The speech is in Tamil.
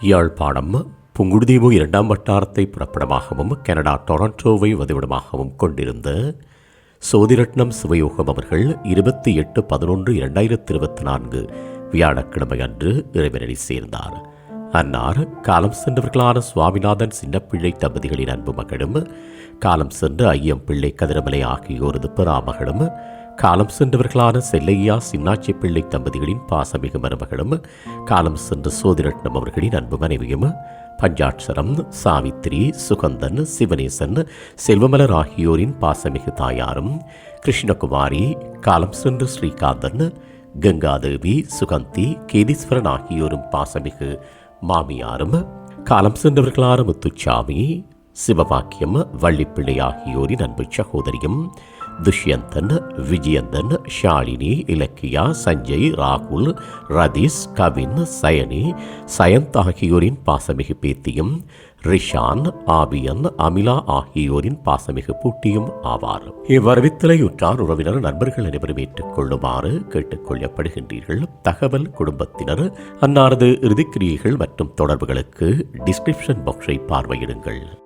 யாழ்ப்பாணம் புங்குடுதீவு இரண்டாம் வட்டாரத்தை புறப்படமாகவும் கனடா டொரண்டோவை வதிவிடமாகவும் கொண்டிருந்த சோதிரட்னம் சிவயோகம் அவர்கள் இருபத்தி எட்டு பதினொன்று இரண்டாயிரத்தி இருபத்தி நான்கு வியாழக்கிழமை அன்று இறைவனடி சேர்ந்தார். அன்னார் காலம் சென்றவர்களான சுவாமிநாதன் சின்னப்பிள்ளை தம்பதிகளின் அன்பு மகளும் காலம் சென்ற ஐயம் பிள்ளை கதிரமலை ஆகியோரது பெறாமகளும் காலம் சென்றவர்களான செல்லையா சின்னாச்சி பிள்ளை தம்பதிகளின் பாசமிகு மருமகளும் காலம் சென்ற சோதிரட்னம் அவர்களின் அன்பு மனைவியும் பஞ்சாட்சரம் சாவித்திரி சுகந்தன் சிவனேசன் செல்வமலர் ஆகியோரின் பாசமிகு தாயாரும் கிருஷ்ணகுமாரி காலம் சென்று ஸ்ரீகாந்தன் கங்காதேவி சுகந்தி கேதீஸ்வரன் ஆகியோரும் பாசமிகு மாமியாரும் காலம் சென்றவர்களான முத்துச்சாமி சிவபாக்கியம் வள்ளிப்பிள்ளை ஆகியோரின் அன்பு சகோதரியும் துஷ்யந்தன் விஜயந்தன் ஷாலினி இலக்கியா சஞ்சய் ராகுல் ரதீஷ் கவின் சயனி சயந்த் ஆகியோரின் பாசமிகு பேத்தியும் ரிஷான் ஆபியன் அமிலா ஆகியோரின் பாசமிகு பூட்டியும் ஆவார். இவ்வரவித்தலையுற்றார் உறவினர் நண்பர்கள் அனைவரும் ஏற்றுக்கொள்ளுமாறு கேட்டுக்கொள்ளப்படுகின்றீர்கள். தகவல் குடும்பத்தினர் அன்னாரது இறுதிக்கிரியைகள் மற்றும் தொடர்புகளுக்கு டிஸ்கிரிப்ஷன் பாக்ஸை பார்வையிடுங்கள்.